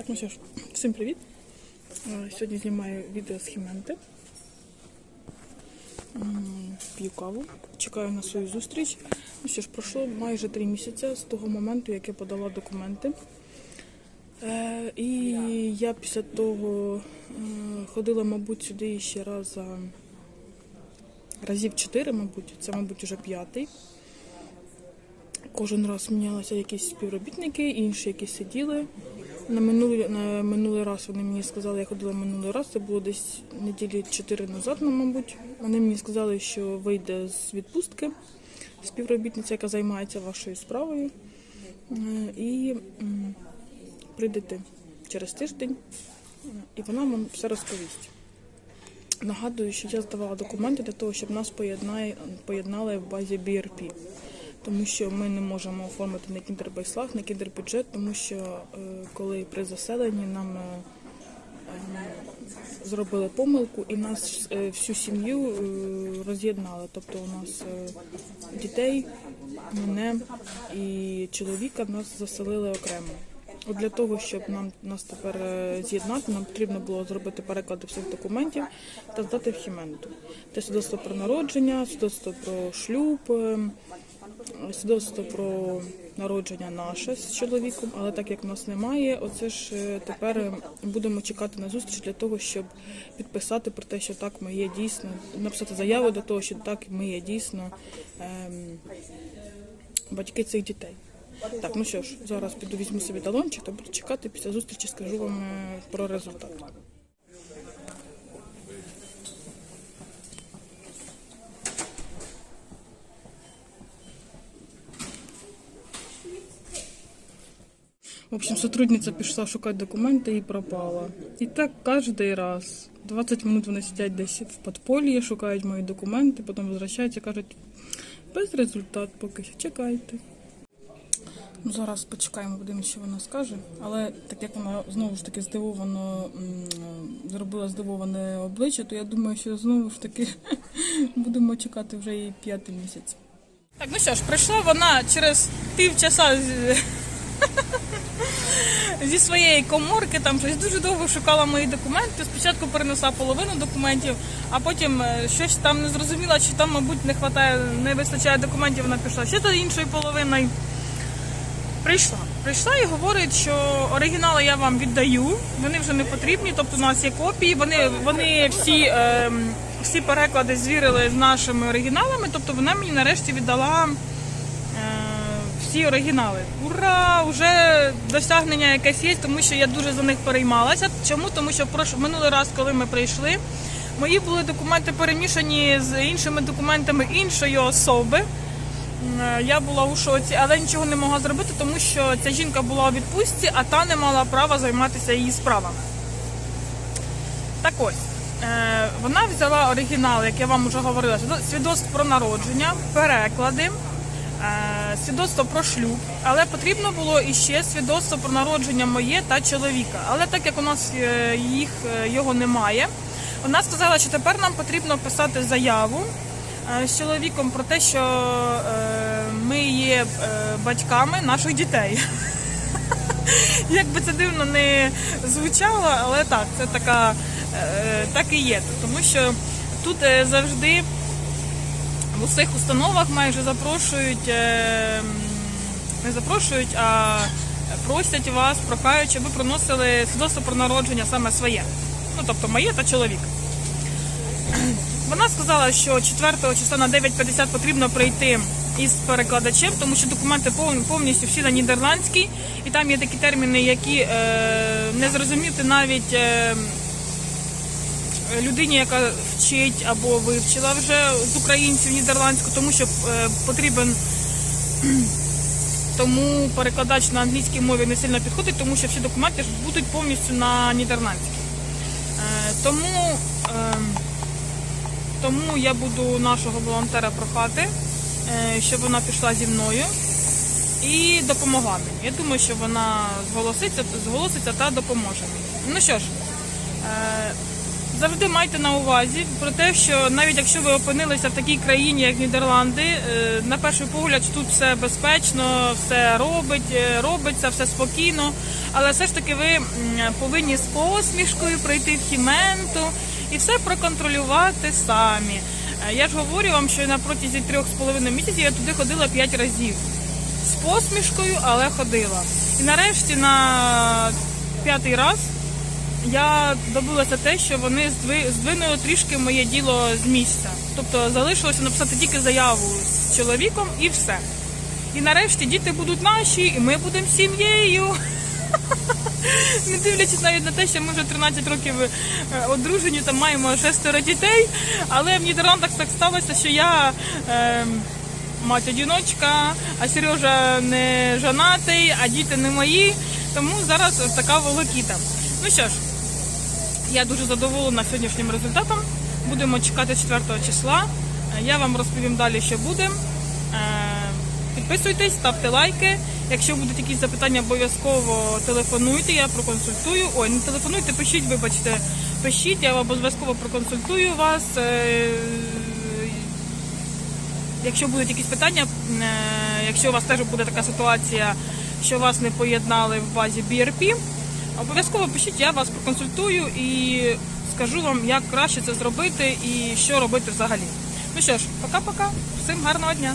Так, ну що ж, всім привіт. Е, Сьогодні знімаю відео з Хіменти. П'ю каву, чекаю на свою зустріч. Ну що ж, пройшло майже три місяці з того моменту, як я подала документи. Е, І я після того е, ходила, мабуть, сюди ще раз разів чотири, мабуть. Це, мабуть, вже п'ятий. Кожен раз мінялися якісь співробітники, інші якісь сиділи. На минулий, на минулий раз вони мені сказали, я ходила минулий раз, це було десь неділі 4 назад, ну, мабуть. Вони мені сказали, що вийде з відпустки співробітниця, яка займається вашою справою. Е, І прийдете через тиждень, і вона вам все розповість. Нагадую, що я здавала документи для того, щоб нас поєднали в базі BRP. Тому що ми не можемо оформити не кіндербайслаг, не кіндербюджет, тому що е, коли при заселенні нам е, е, зробили помилку і нас е, всю сім'ю роз'єднали. Тобто у нас дітей, мене і чоловіка нас заселили окремо. От для того, щоб нам нас тепер з'єднати, нам потрібно було зробити переклади всіх документів та здати в хіменту. Це свідоцтво про народження, свідоцтво про шлюб, е, свідоцтво про народження наше з чоловіком, але так як нас немає, оце ж е, тепер е, будемо чекати на зустріч для того, щоб підписати про те, що так ми є дійсно, написати заяву до того, що так ми є дійсно ем, батьки цих дітей. Так, ну що ж, зараз піду візьму собі талончик та буду чекати. Після зустрічі скажу вам е, про результат. В общем, сотрудниця пішла шукати документи і пропала. І так кожен раз. 20 минут вони сидять десь в подпольї, шукають мої документи, потім возвращаються, кажуть, без результат поки що. Чекайте. Ну, зараз почекаємо, будемо, що вона скаже. Але так як вона знову ж таки здивовано зробила здивоване обличчя, то я думаю, що знову ж таки будемо чекати вже і п'ятий місяць. Так, ну що ж, прийшла вона через півчаса зі своєї коморки, там щось дуже довго шукала мої документи. Спочатку перенесла половину документів, а потім е, щось там не зрозуміла, чи там, мабуть, не вистачає, не вистачає документів. Вона пішла ще за іншою половиною. Прийшла. Прийшла і говорить, що оригінали я вам віддаю, вони вже не потрібні, тобто у нас є копії, вони, вони всі, е, всі переклади звірили з нашими оригіналами, тобто вона мені нарешті віддала всі оригінали. Ура! Вже досягнення якесь є, тому що я дуже за них переймалася. Чому? Тому що минулий раз, коли ми прийшли, мої були документи перемішані з іншими документами іншої особи. Е, Я була у шоці, але нічого не могла зробити, тому що ця жінка була у відпустці, а та не мала права займатися її справами. Так ось, е, вона взяла оригінал, як я вам вже говорила, свідоцтво про народження, переклади, свідоцтво про шлюб, але потрібно було іще свідоцтво про народження моє та чоловіка. Але так як у нас е, їх е, його немає, вона сказала, що тепер нам потрібно писати заяву е, з чоловіком про те, що е, ми є е, батьками наших дітей. Як би це дивно не звучало, але так, це така, е, так і є. Тому що тут е, завжди в усіх установах майже запрошують, е, не запрошують, а просять вас, прохають, щоб ви приносили свідоцтво про народження саме своє. Ну, тобто моє та чоловік. Вона сказала, що 4 числа на 9.50 потрібно прийти із перекладачем, тому що документи пов- повністю всі на нідерландській, і там є такі терміни, які е, не зрозуміти навіть е, людині, яка вчить або вивчила вже з українців нідерландську, тому що е, потрібен. Тому перекладач на англійській мові не сильно підходить, тому що всі документи будуть повністю на нідерландській. Е, тому е, тому я буду нашого волонтера прохати, е, щоб вона пішла зі мною і допомогла мені. Я думаю, що вона зголоситься, зголоситься та допоможе мені. Ну що ж, Завжди майте на увазі про те, що навіть якщо ви опинилися в такій країні, як Нідерланди, е, на перший погляд тут все безпечно, все робить, е, робиться, все спокійно. Але все ж таки ви повинні з посмішкою прийти в хіменту і все проконтролювати самі. Е, Я ж говорю вам, що на протязі трьох з половиною місяців я туди ходила п'ять разів з посмішкою, але ходила. І нарешті на п'ятий раз я добилася те, що вони здви- здвинули трішки моє діло з місця. Тобто залишилося написати тільки заяву з чоловіком і все. І нарешті діти будуть наші, і ми будемо сім'єю. Не дивлячись навіть на те, що ми вже 13 років е, одружені, там маємо шестеро дітей, але в Нідерландах так сталося, що я е, мать одіночка, а Сережа не жонатий, а діти не мої. Тому зараз така волокіта. Ну що ж, я дуже задоволена сьогоднішнім результатом. Будемо чекати 4 числа. Е, Я вам розповім далі, що буде. Е, Підписуйтесь, ставте лайки. Якщо будуть якісь запитання, обов'язково телефонуйте, я проконсультую. Ой, не телефонуйте, пишіть, вибачте, пишіть, я обов'язково проконсультую вас. Е, Якщо будуть якісь питання, якщо у вас теж буде така ситуація, що вас не поєднали в базі BRP, обов'язково пишіть, я вас проконсультую і скажу вам, як краще це зробити і що робити взагалі. Ну що ж, пока-пока, всім гарного дня!